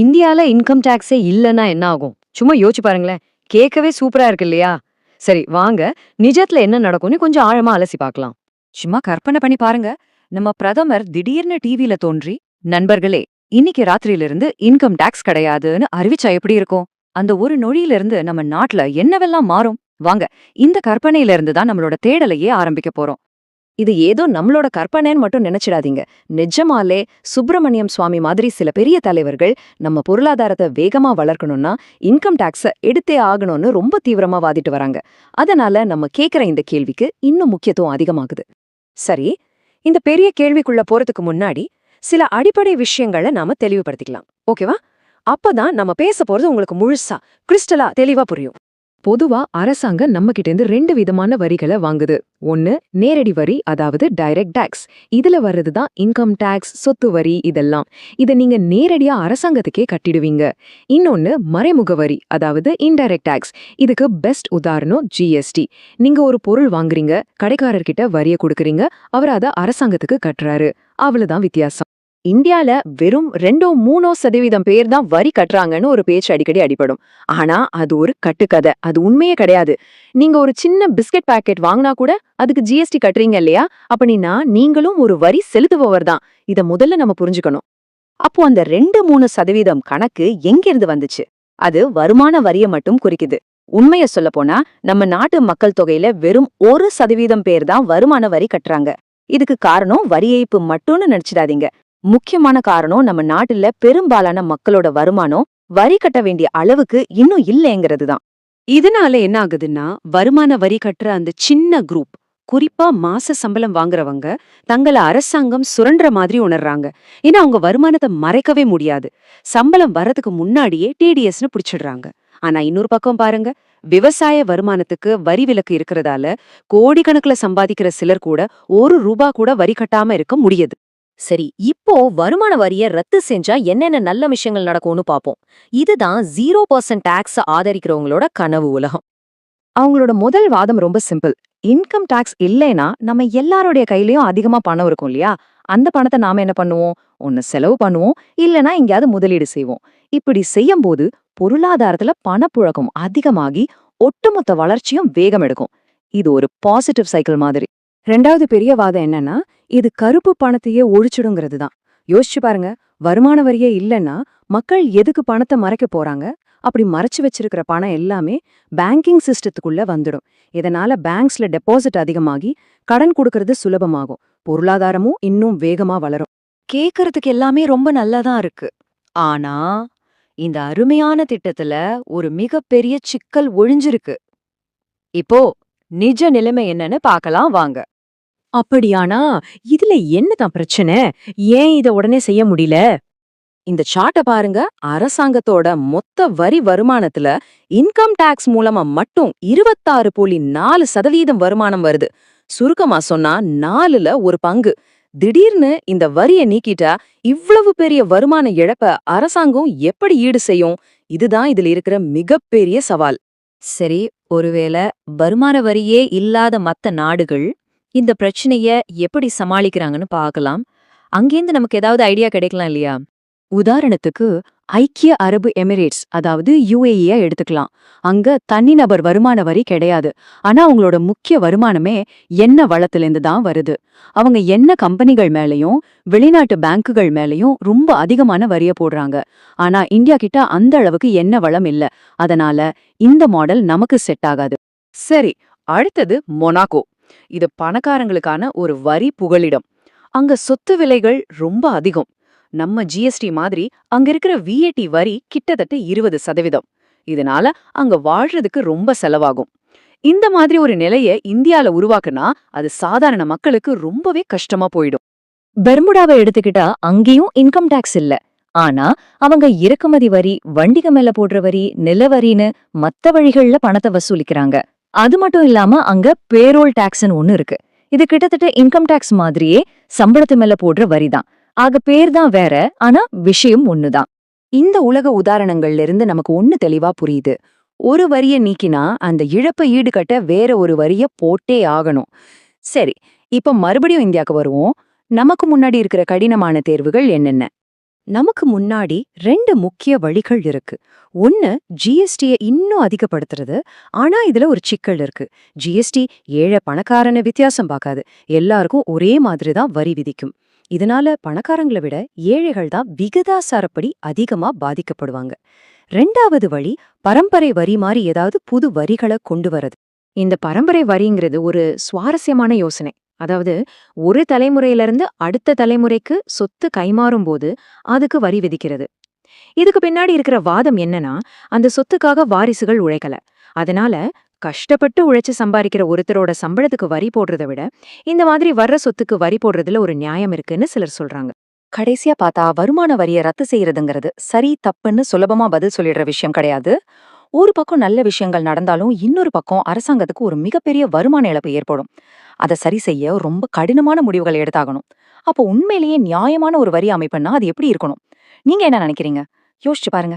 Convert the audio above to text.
இந்தியால இன்கம் டாக்ஸே இல்லைன்னா என்ன ஆகும்? சும்மா யோசிச்சு பாருங்களேன். கேட்கவே சூப்பரா இருக்கு இல்லையா? சரி வாங்க. நிஜத்துல என்ன நடக்கும்னு கொஞ்சம் ஆழமா அலசி பார்க்கலாம். சும்மா கற்பனை பண்ணி பாருங்க. நம்ம பிரதமர் திடீர்னு டிவில தோன்றி நண்பர்களே இன்னைக்கு ராத்திரியிலிருந்து இன்கம் டாக்ஸ் கிடையாதுன்னு அறிவிச்சா எப்படி இருக்கும்? அந்த ஒரு நொழியிலிருந்து நம்ம நாட்டுல என்னவெல்லாம் மாறும்? வாங்க இந்த கற்பனையில இருந்து தான் நம்மளோட தேடலையே ஆரம்பிக்க போறோம். இது ஏதோ நம்மளோட கற்பனைன்னு மட்டும் நினைச்சிடாதீங்க. நிஜமாலே சுப்பிரமணியம் சுவாமி மாதிரி சில பெரிய தலைவர்கள் நம்ம பொருளாதாரத்தை வேகமா வளர்க்கணும்னா இன்கம் டாக்ஸ எடுத்தே ஆகணும்னு ரொம்ப தீவிரமா வாதிட்டு வராங்க. அதனால நம்ம கேக்குற இந்த கேள்விக்கு இன்னும் முக்கியத்துவம் அதிகமாகுது. சரி இந்த பெரிய கேள்விக்குள்ள போறதுக்கு முன்னாடி சில அடிப்படை விஷயங்களை நாம தெளிவுபடுத்திக்கலாம். ஓகேவா? அப்பதான் நம்ம பேச போறது உங்களுக்கு முழுசா கிறிஸ்டலா தெளிவா புரியும். பொதுவா அரசாங்கம் நம்ம கிட்ட இருந்து ரெண்டு விதமான வரிகளை வாங்குது. ஒன்னு நேரடி வரி அதாவது டைரக்ட் டாக்ஸ் இதுல வர்றதுதான் இன்கம் டாக்ஸ் சொத்து வரி இதெல்லாம். இத நீங்க நேரடியா அரசாங்கத்துக்கே கட்டிடுவீங்க. இன்னொன்னு மறைமுக வரி அதாவது இன்டைரக்ட் டாக்ஸ் இதுக்கு பெஸ்ட் உதாரணம் ஜிஎஸ்டி நீங்க ஒரு பொருள் வாங்குறீங்க கடைக்காரர்கிட்ட வரிய கொடுக்குறீங்க அவர் அத அரசாங்கத்துக்கு கட்டுறாரு. அவ்வளவுதான் வித்தியாசம். இந்தியால வெறும் ரெண்டோ மூணோ சதவீதம் பேர் தான் வரி கட்டுறாங்கன்னு ஒரு பேச்சு அடிக்கடி அடிபடும். ஆனா அது ஒரு கட்டுக்கதை. அது உண்மையே கிடையாது. நீங்க ஒரு சின்ன பிஸ்கட் பாக்கெட் வாங்கினா கூட அதுக்கு ஜிஎஸ்டி கட்டுறீங்க இல்லையா? அப்படின்னா நீங்களும் ஒரு வரி செலுத்துபவர் தான். இத முதல்ல நம்ம புரிஞ்சுக்கணும். அப்போ அந்த ரெண்டு மூணு சதவீதம் கணக்கு எங்கிருந்து வந்துச்சு? அது வருமான வரிய மட்டும் குறிக்குது. உண்மைய சொல்ல போனா நம்ம நாட்டு மக்கள் தொகையில வெறும் ஒரு சதவீதம் பேர் தான் வருமான வரி கட்டுறாங்க. இதுக்கு காரணம் வரி ஏய்ப்பு மட்டும்னு நினைச்சிடாதீங்க. முக்கியமான காரணம் நம்ம நாட்டுல பெரும்பாலான மக்களோட வருமானம் வரி கட்ட வேண்டிய அளவுக்கு இன்னும் இல்லைங்கிறது தான் இதனால என்ன ஆகுதுன்னா வருமான வரி கட்டுற அந்த சின்ன குரூப் குறிப்பா மாச சம்பளம் வாங்குறவங்க தங்கள அரசாங்கம் சுரண்ட மாதிரி உணர்றாங்க. ஏன்னா அவங்க வருமானத்தை மறைக்கவே முடியாது. சம்பளம் வரதுக்கு முன்னாடியே டிடிஎஸ்னு பிடிச்சிடுறாங்க. ஆனா இன்னொரு பக்கம் பாருங்க விவசாய வருமானத்துக்கு வரி விலக்கு இருக்கிறதால கோடிக்கணக்குல சம்பாதிக்கிற சிலர் கூட ஒரு ரூபா கூட வரி கட்டாம இருக்க முடியுது. சரி இப்போ வருமான வரிய ரத்து செஞ்சா என்னென்ன நல்ல விஷயங்கள் நடக்கும்னு பாப்போம். இதுதான் ஜீரோ பர்சன்ட் டாக்ஸ் ஆதரிக்கிறவங்களோட கனவு உலகம். அவங்களோட முதல் வாதம் ரொம்ப சிம்பிள் இன்கம் டாக்ஸ் இல்லைனா நம்ம எல்லாருடைய கையிலயும் அதிகமா பணம் இருக்கும் இல்லையா? அந்த பணத்தை நாம என்ன பண்ணுவோம்? ஒன்னு செலவு பண்ணுவோம். இல்லனா எங்கேயாவது முதலீடு செய்வோம். இப்படி செய்யும் போது பொருளாதாரத்துல பணப்புழக்கம் அதிகமாகி ஒட்டுமொத்த வளர்ச்சியும் வேகம் எடுக்கும். இது ஒரு பாசிட்டிவ் சைக்கிள் மாதிரி. ரெண்டாவது பெரிய வாதம் என்னன்னா இது கருப்பு பணத்தையே ஒழிச்சிடுங்கிறது தான் யோசிச்சு பாருங்க வருமான வரியே இல்லைன்னா மக்கள் எதுக்கு பணத்தை மறைக்க போறாங்க? அப்படி மறைச்சு வச்சிருக்கிற பணம் எல்லாமே பேங்கிங் சிஸ்டத்துக்குள்ள வந்துடும். இதனால பேங்க்ஸ்ல டெபாசிட் அதிகமாகி கடன் கொடுக்கறது சுலபமாகும். பொருளாதாரமும் இன்னும் வேகமா வளரும். கேக்குறதுக்கு எல்லாமே ரொம்ப நல்லதா இருக்கு. ஆனா இந்த அருமையான திட்டத்துல ஒரு மிகப்பெரிய சிக்கல் ஒழிஞ்சிருக்கு. இப்போ நிஜ நிலைமை என்னன்னு பார்க்கலாம் வாங்க. அப்படியானா? இதுல என்னதான் பிரச்சனை? ஏன் இத உடனே செய்ய முடியல? இந்த சார்ட்ட பாருங்க. அரசாங்கத்தோட மொத்த வரி வருமானத்துல இன்கம் டாக்ஸ் மூலமா மட்டும் இருபத்தாறு புள்ளி நாலு சதவீதம் வருமானம் வருது. சுருக்கமா சொன்னா நாலுல ஒரு பங்கு. திடீர்னு இந்த வரிய நீக்கிட்டா இவ்வளவு பெரிய வருமான இழப்ப அரசாங்கம் எப்படி ஈடு செய்யும்? இதுதான் இதுல இருக்கிற மிகப்பெரிய சவால். சரி ஒருவேளை வருமான வரியே இல்லாத மத்த நாடுகள் இந்த பிரச்சனைய எப்படி சமாளிக்கிறாங்கன்னு பார்க்கலாம். அங்கேருந்து நமக்கு ஏதாவது ஐடியா கிடைக்கலாம் இல்லையா? உதாரணத்துக்கு ஐக்கிய அரபு எமிரேட்ஸ் அதாவது யுஏஇயை எடுத்துக்கலாம். அங்க தனிநபர் வருமான வரி கிடையாது. ஆனா அவங்களோட முக்கிய வருமானமே எண்ணெய் வளத்திலிருந்து தான் வருது. அவங்க எண்ணெய் கம்பெனிகள் மேலயும் வெளிநாட்டு பேங்குகள் மேலயும் ரொம்ப அதிகமான வரிய போடுறாங்க. ஆனா இந்தியா கிட்ட அந்த அளவுக்கு எண்ணெய் வளம் இல்ல. அதனால இந்த மாடல் நமக்கு செட் ஆகாது. சரி அடுத்தது மொனாக்கோ. இது பணக்காரங்களுக்கான ஒரு வரி புகலிடம். அங்க சொத்து விலைகள் ரொம்ப அதிகம். நம்ம ஜிஎஸ்டி மாதிரி அங்க இருக்கிற விஏடி வரி கிட்டத்தட்ட இருபது சதவீதம். இதனால அங்க வாழ்றதுக்கு ரொம்ப செலவாகும். இந்த மாதிரி ஒரு நிலைய இந்தியால உருவாக்குனா அது சாதாரண மக்களுக்கு ரொம்பவே கஷ்டமா போயிடும். பெர்முடாவை எடுத்துக்கிட்டா அங்கேயும் இன்கம் டேக்ஸ் இல்ல. ஆனா அவங்க இறக்குமதி வரி வண்டிக மேல போடுற வரி நில வரின்னு மத்த வழிகள்ல பணத்தை வசூலிக்கிறாங்க. அது மட்டும் இல்லாம அங்க பேரோல் டாக்ஸ்னு ஒன்னு இருக்கு. இது கிட்டத்தட்ட இன்கம் டாக்ஸ் மாதிரியே சம்பளத்து மேல போடுற வரிதான் ஆக பேர் தான் வேற ஆனா விஷயம் ஒண்ணுதான். இந்த உலக உதாரணங்கள்ல இருந்து நமக்கு ஒன்னு தெளிவா புரியுது. ஒரு வரிய நீக்கினா அந்த இழப்பை ஈடுகட்ட வேற ஒரு வரிய போட்டே ஆகணும். சரி இப்ப மறுபடியும் இந்தியாவுக்கு வருவோம். நமக்கு முன்னாடி இருக்கிற கடினமான தேர்வுகள் என்னென்ன? நமக்கு முன்னாடி ரெண்டு முக்கிய வழிகள் இருக்கு. ஒன்னு ஜிஎஸ்டிய இன்னும் அதிகப்படுத்துறது. ஆனா இதுல ஒரு சிக்கல் இருக்கு. ஜிஎஸ்டி ஏழை பணக்காரன வித்தியாசம் பார்க்காது. எல்லாருக்கும் ஒரே மாதிரி தான் வரி விதிக்கும். இதனால பணக்காரங்களை விட ஏழைகள் தான் விகிதாசாரப்படி அதிகமா பாதிக்கப்படுவாங்க. ரெண்டாவது வழி பரம்பரை வரி மாதிரி ஏதாவது புது வரிகளை கொண்டு வரது இந்த பரம்பரை வரிங்கிறது ஒரு சுவாரஸ்யமான யோசனை. அதாவது ஒரு தலைமுறையிலிருந்து அடுத்த தலைமுறைக்கு சொத்து கைமாறும் போது அதுக்கு வரி விதிக்கிறது. இதுக்கு பின்னாடி இருக்கிற வாதம் என்னன்னா அந்த சொத்துக்காக வாரிசுகள் உழைக்கல. அதனால கஷ்டப்பட்டு உழைச்சு சம்பாதிக்கிற ஒருத்தரோட சம்பளத்துக்கு வரி போடுறதை விட இந்த மாதிரி வர்ற சொத்துக்கு வரி போடுறதுல ஒரு நியாயம் இருக்குன்னு சிலர் சொல்றாங்க. கடைசியா பார்த்தா வருமான வரியை ரத்து செய்யறதுங்கிறது சரி தப்புன்னு சுலபமா பதில் சொல்லிடுற விஷயம் கிடையாது. ஒரு பக்கம் நல்ல விஷயங்கள் நடந்தாலும் இன்னொரு பக்கம் அரசாங்கத்துக்கு ஒரு மிகப்பெரிய வருமான இழப்பு ஏற்படும். அதை சரி செய்ய ரொம்ப கடினமான முடிவுகளை எடுத்தாகணும். அப்போ உண்மையிலேயே நியாயமான ஒரு வரி அமைப்புன்னா அது எப்படி இருக்கணும்? நீங்க என்ன நினைக்கிறீங்க? யோசிச்சு பாருங்க.